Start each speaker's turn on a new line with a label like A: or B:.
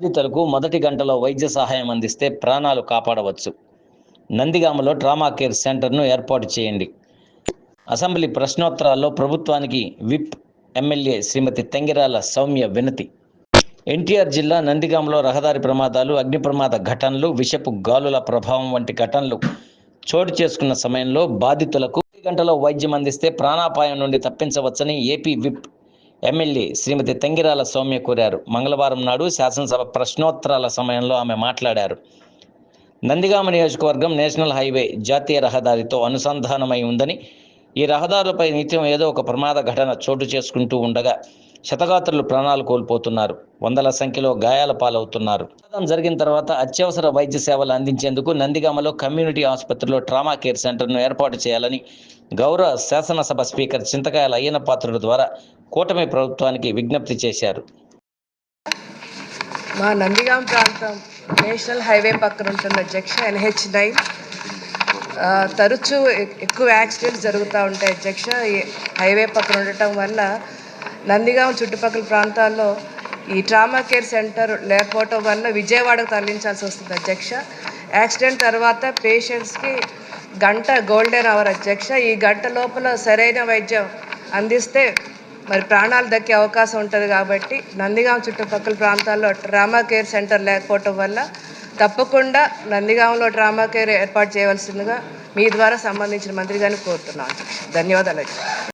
A: బాధితులకు మొదటి గంటలో వైద్య సహాయం అందిస్తే ప్రాణాలు కాపాడవచ్చు. నందిగామలో ట్రామా కేర్ సెంటర్ను ఏర్పాటు చేయండి. అసెంబ్లీ ప్రశ్నోత్తరాల్లో ప్రభుత్వానికి విప్ ఎమ్మెల్యే శ్రీమతి తెంగిరాల సౌమ్య వినతి. ఎన్టీఆర్ జిల్లా నందిగామలో రహదారి ప్రమాదాలు అగ్ని ప్రమాద ఘటనలు విషపు గాలుల ప్రభావం వంటి ఘటనలు చోటు చేసుకున్న సమయంలో బాధితులకు గంటలో వైద్యం అందిస్తే ప్రాణాపాయం నుండి తప్పించవచ్చని AP whip MLA Shrimati Tangirala Soumya కోరారు. మంగళవారం నాడు శాసనసభ ప్రశ్నోత్తరాల సమయంలో ఆమె మాట్లాడారు. నందిగామ నియోజకవర్గం నేషనల్ హైవే జాతీయ రహదారితో అనుసంధానమై ఉందని ఈ రహదారులపై నిత్యం ఏదో ఒక ప్రమాద ఘటన చోటు చేసుకుంటూ ఉండగా శతగాత్రులు ప్రాణాలు కోల్పోతున్నారు. వందల సంఖ్యలో గాయాల పాలవుతున్నారు. ప్రమాదం జరిగిన తర్వాత అత్యవసర వైద్య సేవలు అందించేందుకు నందిగామలో కమ్యూనిటీ ఆసుపత్రిలో ట్రామా కేర్ సెంటర్ను ఏర్పాటు చేయాలని గౌరవ శాసనసభ స్పీకర్ చింతకాయల అయ్యన పాత్రుడు ద్వారా కూటమి ప్రభుత్వానికి విజ్ఞప్తి చేశారు.
B: మా నందిగాం ప్రాంతం నేషనల్ హైవే పక్కన ఉంటున్న జంక్షన్ ఎన్హెచ్ నైన్. తరచూ ఎక్కువ యాక్సిడెంట్స్ జరుగుతూ ఉంటాయి. అధ్యక్ష హైవే పక్కన ఉండటం వల్ల నందిగాం చుట్టుపక్కల ప్రాంతాల్లో ఈ ట్రామా కేర్ సెంటర్ లేకపోవటం వల్ల విజయవాడకు తరలించాల్సి వస్తుంది అధ్యక్ష యాక్సిడెంట్ తర్వాత పేషెంట్స్కి గంట గోల్డెన్ అవర్ అధ్యక్ష ఈ గంట లోపల సరైన వైద్యం అందిస్తే మరి ప్రాణాలు దక్కే అవకాశం ఉంటుంది కాబట్టి నందిగాం చుట్టుపక్కల ప్రాంతాల్లో ట్రామా కేర్ సెంటర్ లేకపోవటం వల్ల తప్పకుండా నందిగాంలో ట్రామా కేర్ ఏర్పాటు చేయవలసిందిగా మీ ద్వారా సంబంధించిన మంత్రి గారిని కోరుతున్నాను. ధన్యవాదాలు